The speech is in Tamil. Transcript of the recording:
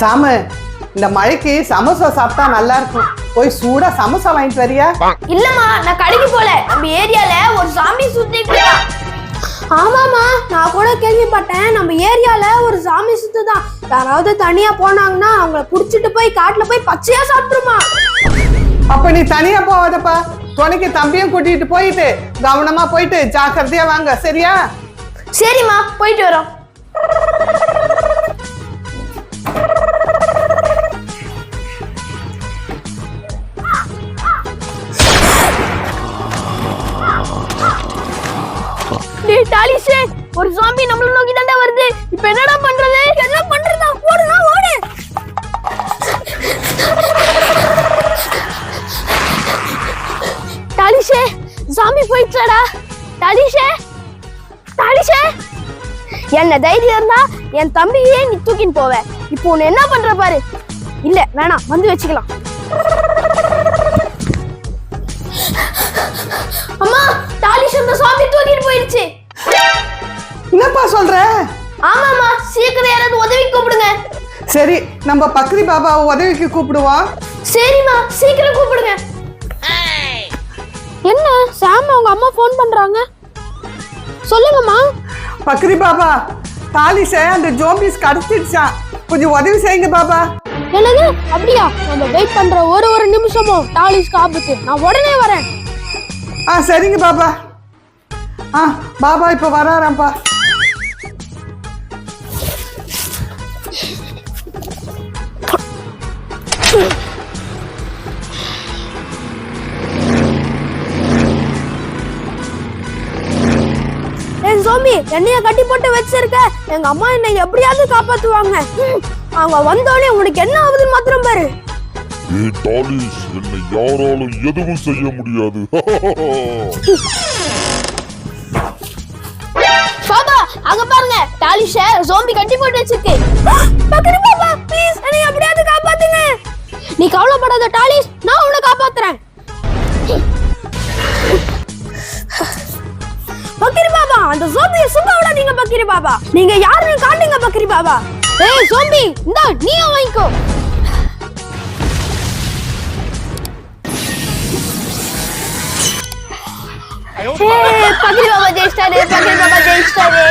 சாமு இந்த மழைக்கு சமோசா சாப்பிட்டா நல்லா இருக்கும் போய் சூடா சமோசா வாங்கிட்டு வரியா? இல்லம்மா நான் கடைக்கு போல. நம்ம ஏரியால ஒரு சாமி சுத்திட்டு இருக்கான் ஆமாமா நான் கூட கேள்விப்பட்டேன். நம்ம ஏரியால ஒரு சாமி சுத்து தான் யாராவது தனியா போனாங்கன்னா அவங்கள புடிச்சிட்டு போய் காட்டுல போய் பச்சையா சாப்பிட்டுருமா அப்ப நீ தனியா போவாதப்பா துணைக்கு தம்பியும் கூட்டிட்டு போயிட்டு கவனமா போயிட்டு ஜாக்கிரதையா வாங்க. சரியா? சரிம்மா போயிட்டு வரோம். டாலிஷே ஒரு ஜாம்பி நம்மள நோக்கி தாண்டா வருது. இப்ப என்னடா பண்றது? என்ன பண்றதா? ஓடுடா ஓடு! டாலிஷே ஜாம்பி போயிடுச்சாடா. டாலிஷே டாலிஷே என்ன தைரியம் இருந்தா என் தம்பியே நீ தூக்கின்னு போவ. இப்போ உன்னை என்ன பண்ற பாரு? இல்ல வேணாம் வந்து வச்சுக்கலாம். என்னப்பா சொல்ற? ஆமாம்மா சீக்கிரம் யாராவது உதவி கூப்பிடுங்க. சரி நம்ம பக்ரி பாபாவை உதவிக்கு கூப்பிடுவோம் சரிம்மா சீக்கிரம் கூப்பிடுங்க. என்ன சாம் அவங்க அம்மா ஃபோன் பண்றாங்க? சொல்லுங்கம்மா. பக்ரி பாபா தாலிஷ அந்த ஜோம்பிஸ் கடத்திடுச்சான் கொஞ்சம் உதவி செய்யுங்க பாபா. என்னது? அப்படியா? நம்ம வெயிட் பண்ற ஒரு ஒரு நிமிஷமும் டாலிஸ்க்கு ஆபத்து நான் உடனே வரேன். ஆ சரிங்க பாபா. ஆ பாபா இப்ப வராராம்ப்பா ஏய் சோமி என்னைய கட்டி போட்டு வச்சிருக்க. எங்க அம்மா என்னை எப்படியாவது காப்பாத்துவாங்க. அவங்க வந்தோடனே உனக்கு என்ன ஆகுதுன்னு மாத்திரம் பாரு. டாலிஸ் என்னை யாராலும் எதுவும் செய்ய முடியாது. பாபா அங்க பாருங்க. டாலிஷ ஜோம்பி கட்டி போட்டு வச்சிருக்கு. பக்கரி பாப்பா ப்ளீஸ் என்னை எப்படியாவது காப்பாத்துங்க நீ கவலைப்படாத டாலிஸ் நான் உன்னை காப்பாத்துறேன். பக்கிரி பாபா அந்த சோம்பியை சும்மா விடாதீங்க பக்கிரி பாபா. நீங்க யாருன்னு காட்டுங்க பக்கிரி பாபா. ஏய் சோம்பி இந்தா நீயும் வாங்கிக்கோ. ஏய், பக்கிரி பாபா ஜெயிச்சிட்டாரு பக்கிரி பாபா ஜெயிச்சிட்டாரு.